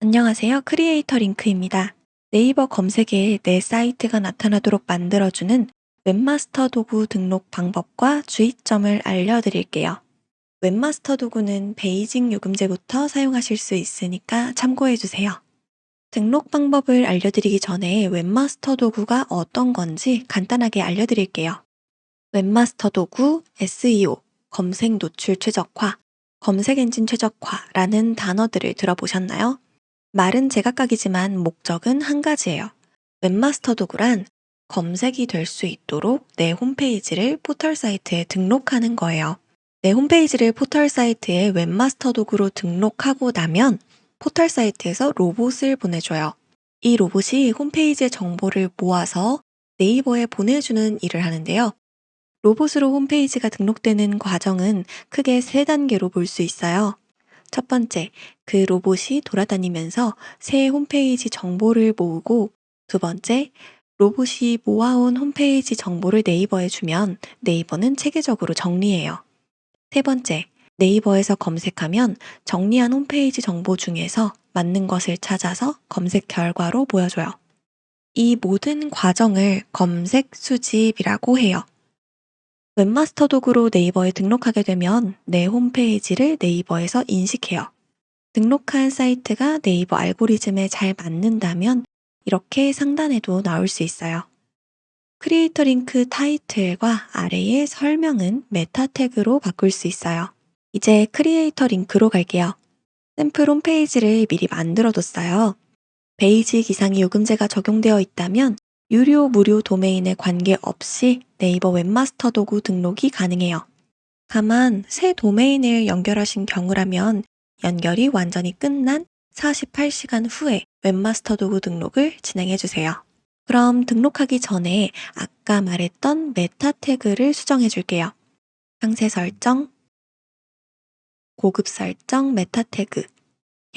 안녕하세요. 크리에이터 링크입니다. 네이버 검색에 내 사이트가 나타나도록 만들어주는 웹마스터 도구 등록 방법과 주의점을 알려드릴게요. 웹마스터 도구는 베이직 요금제부터 사용하실 수 있으니까 참고해주세요. 등록 방법을 알려드리기 전에 웹마스터 도구가 어떤 건지 간단하게 알려드릴게요. 웹마스터 도구, SEO, 검색 노출 최적화, 검색 엔진 최적화라는 단어들을 들어보셨나요? 말은 제각각이지만 목적은 한 가지예요. 웹마스터 도구란 검색이 될 수 있도록 내 홈페이지를 포털 사이트에 등록하는 거예요. 내 홈페이지를 포털 사이트에 웹마스터 도구로 등록하고 나면 포털 사이트에서 로봇을 보내줘요. 이 로봇이 홈페이지의 정보를 모아서 네이버에 보내주는 일을 하는데요. 로봇으로 홈페이지가 등록되는 과정은 크게 세 단계로 볼 수 있어요. 첫 번째, 그 로봇이 돌아다니면서 새 홈페이지 정보를 모으고 두 번째, 로봇이 모아온 홈페이지 정보를 네이버에 주면 네이버는 체계적으로 정리해요. 세 번째, 네이버에서 검색하면 정리한 홈페이지 정보 중에서 맞는 것을 찾아서 검색 결과로 보여줘요. 이 모든 과정을 검색 수집이라고 해요. 웹마스터 도구로 네이버에 등록하게 되면 내 홈페이지를 네이버에서 인식해요. 등록한 사이트가 네이버 알고리즘에 잘 맞는다면 이렇게 상단에도 나올 수 있어요. 크리에이터 링크 타이틀과 아래의 설명은 메타 태그로 바꿀 수 있어요. 이제 크리에이터 링크로 갈게요. 샘플 홈페이지를 미리 만들어 뒀어요. 베이직 이상의 요금제가 적용되어 있다면 유료, 무료 도메인에 관계없이 네이버 웹마스터 도구 등록이 가능해요. 다만 새 도메인을 연결하신 경우라면 연결이 완전히 끝난 48시간 후에 웹마스터 도구 등록을 진행해 주세요. 그럼 등록하기 전에 아까 말했던 메타 태그를 수정해 줄게요. 상세 설정, 고급 설정 메타 태그,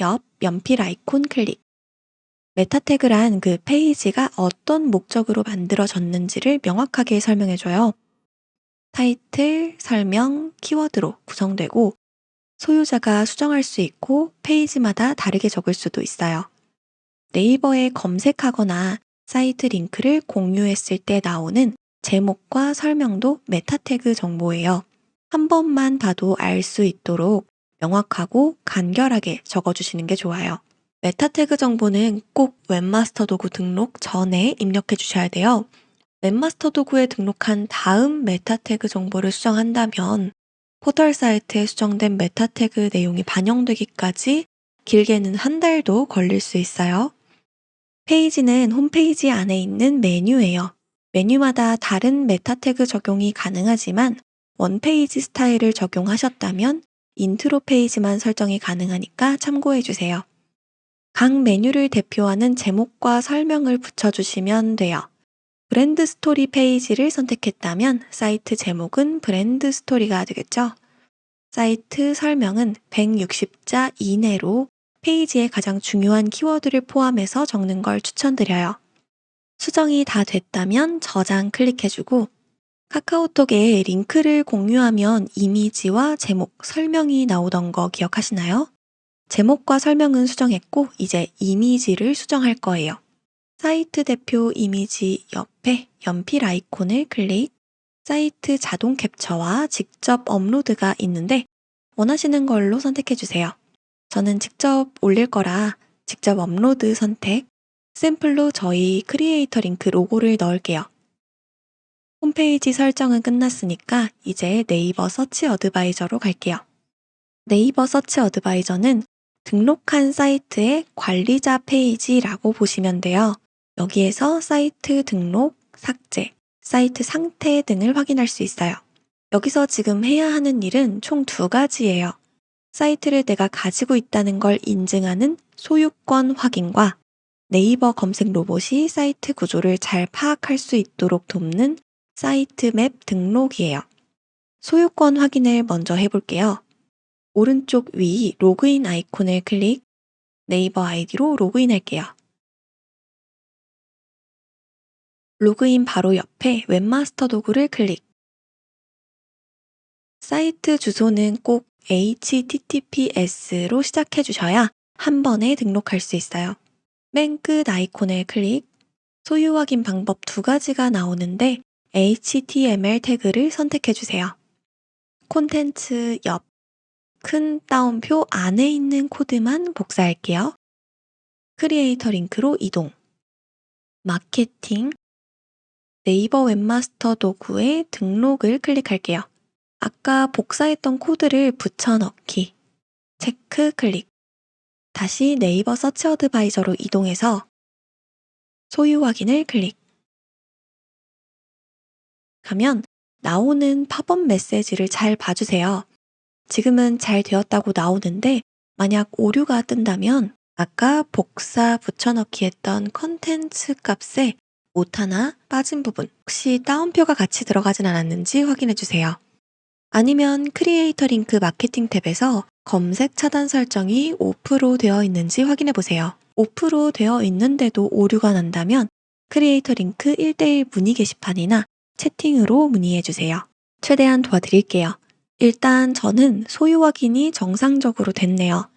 옆 연필 아이콘 클릭. 메타 태그란 그 페이지가 어떤 목적으로 만들어졌는지를 명확하게 설명해줘요. 타이틀, 설명, 키워드로 구성되고 소유자가 수정할 수 있고 페이지마다 다르게 적을 수도 있어요. 네이버에 검색하거나 사이트 링크를 공유했을 때 나오는 제목과 설명도 메타 태그 정보예요. 한 번만 봐도 알 수 있도록 명확하고 간결하게 적어주시는 게 좋아요. 메타 태그 정보는 꼭 웹마스터 도구 등록 전에 입력해 주셔야 돼요. 웹마스터 도구에 등록한 다음 메타 태그 정보를 수정한다면 포털 사이트에 수정된 메타 태그 내용이 반영되기까지 길게는 한 달도 걸릴 수 있어요. 페이지는 홈페이지 안에 있는 메뉴예요. 메뉴마다 다른 메타 태그 적용이 가능하지만 원페이지 스타일을 적용하셨다면 인트로 페이지만 설정이 가능하니까 참고해 주세요. 각 메뉴를 대표하는 제목과 설명을 붙여주시면 돼요. 브랜드 스토리 페이지를 선택했다면 사이트 제목은 브랜드 스토리가 되겠죠. 사이트 설명은 160자 이내로 페이지에 가장 중요한 키워드를 포함해서 적는 걸 추천드려요. 수정이 다 됐다면 저장 클릭해주고 카카오톡에 링크를 공유하면 이미지와 제목, 설명이 나오던 거 기억하시나요? 제목과 설명은 수정했고 이제 이미지를 수정할 거예요. 사이트 대표 이미지 옆에 연필 아이콘을 클릭, 사이트 자동 캡처와 직접 업로드가 있는데 원하시는 걸로 선택해 주세요. 저는 직접 올릴 거라 직접 업로드 선택, 샘플로 저희 크리에이터 링크 로고를 넣을게요. 홈페이지 설정은 끝났으니까 이제 네이버 서치 어드바이저로 갈게요. 네이버 서치 어드바이저는 등록한 사이트의 관리자 페이지라고 보시면 돼요. 여기에서 사이트 등록, 삭제, 사이트 상태 등을 확인할 수 있어요. 여기서 지금 해야 하는 일은 총 두 가지예요. 사이트를 내가 가지고 있다는 걸 인증하는 소유권 확인과 네이버 검색 로봇이 사이트 구조를 잘 파악할 수 있도록 돕는 사이트 맵 등록이에요. 소유권 확인을 먼저 해볼게요. 오른쪽 위 로그인 아이콘을 클릭, 네이버 아이디로 로그인 할게요. 로그인 바로 옆에 웹마스터 도구를 클릭. 사이트 주소는 꼭 https로 시작해 주셔야 한 번에 등록할 수 있어요. 맨 끝 아이콘을 클릭, 소유 확인 방법 두 가지가 나오는데 HTML 태그를 선택해 주세요. 콘텐츠 옆 큰 따옴표 안에 있는 코드만 복사할게요. 크리에이터 링크로 이동. 마케팅 네이버 웹마스터 도구에 등록을 클릭할게요. 아까 복사했던 코드를 붙여넣기. 체크 클릭. 다시 네이버 서치 어드바이저로 이동해서 소유 확인을 클릭. 가면 나오는 팝업 메시지를 잘 봐주세요. 지금은 잘 되었다고 나오는데 만약 오류가 뜬다면 아까 복사 붙여넣기 했던 컨텐츠 값에 못 하나 빠진 부분 혹시 따옴표가 같이 들어가진 않았는지 확인해 주세요. 아니면 크리에이터 링크 마케팅 탭에서 검색 차단 설정이 오프로 되어 있는지 확인해 보세요. 오프로 되어 있는데도 오류가 난다면 크리에이터 링크 1대1 문의 게시판이나 채팅으로 문의해 주세요. 최대한 도와드릴게요. 일단 저는 소유 확인이 정상적으로 됐네요.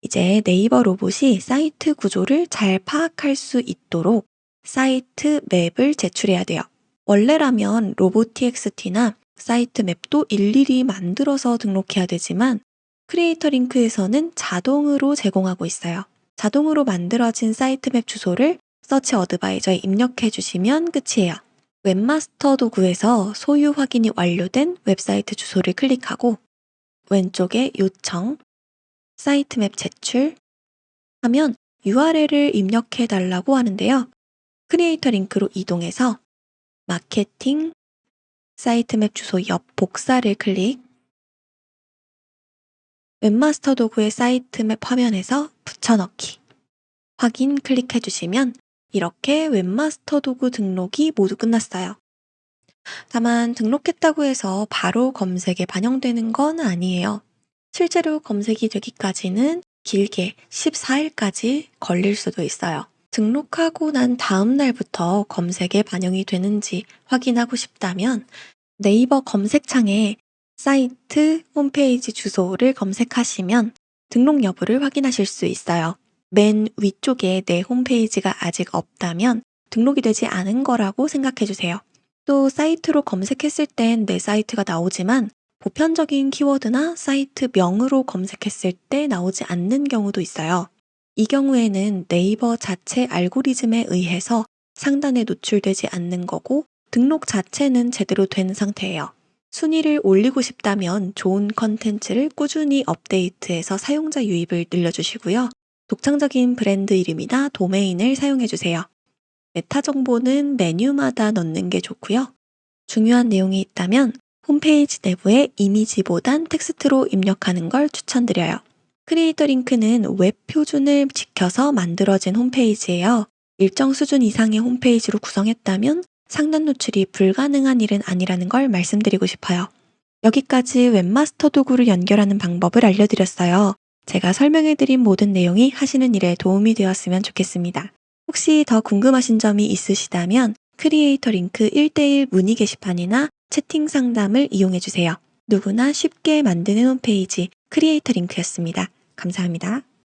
이제 네이버 로봇이 사이트 구조를 잘 파악할 수 있도록 사이트 맵을 제출해야 돼요. 원래라면 로봇txt나 사이트 맵도 일일이 만들어서 등록해야 되지만 크리에이터 링크에서는 자동으로 제공하고 있어요. 자동으로 만들어진 사이트 맵 주소를 서치 어드바이저에 입력해 주시면 끝이에요. 웹마스터 도구에서 소유 확인이 완료된 웹사이트 주소를 클릭하고 왼쪽에 요청, 사이트 맵 제출 하면 URL을 입력해 달라고 하는데요. 크리에이터 링크로 이동해서 마케팅, 사이트 맵 주소 옆 복사를 클릭, 웹마스터 도구의 사이트 맵 화면에서 붙여넣기, 확인 클릭해 주시면 이렇게 웹마스터 도구 등록이 모두 끝났어요. 다만 등록했다고 해서 바로 검색에 반영되는 건 아니에요. 실제로 검색이 되기까지는 길게 14일까지 걸릴 수도 있어요. 등록하고 난 다음 날부터 검색에 반영이 되는지 확인하고 싶다면 네이버 검색창에 사이트 홈페이지 주소를 검색하시면 등록 여부를 확인하실 수 있어요. 맨 위쪽에 내 홈페이지가 아직 없다면 등록이 되지 않은 거라고 생각해 주세요. 또 사이트로 검색했을 땐 내 사이트가 나오지만 보편적인 키워드나 사이트 명으로 검색했을 때 나오지 않는 경우도 있어요. 이 경우에는 네이버 자체 알고리즘에 의해서 상단에 노출되지 않는 거고 등록 자체는 제대로 된 상태예요. 순위를 올리고 싶다면 좋은 컨텐츠를 꾸준히 업데이트해서 사용자 유입을 늘려주시고요. 독창적인 브랜드 이름이나 도메인을 사용해 주세요. 메타 정보는 메뉴마다 넣는 게 좋고요. 중요한 내용이 있다면 홈페이지 내부에 이미지보단 텍스트로 입력하는 걸 추천드려요. 크리에이터 링크는 웹 표준을 지켜서 만들어진 홈페이지예요. 일정 수준 이상의 홈페이지로 구성했다면 상단 노출이 불가능한 일은 아니라는 걸 말씀드리고 싶어요. 여기까지 웹마스터 도구를 연결하는 방법을 알려드렸어요. 제가 설명해드린 모든 내용이 하시는 일에 도움이 되었으면 좋겠습니다. 혹시 더 궁금하신 점이 있으시다면 크리에이터 링크 1대1 문의 게시판이나 채팅 상담을 이용해주세요. 누구나 쉽게 만드는 홈페이지 크리에이터 링크였습니다. 감사합니다.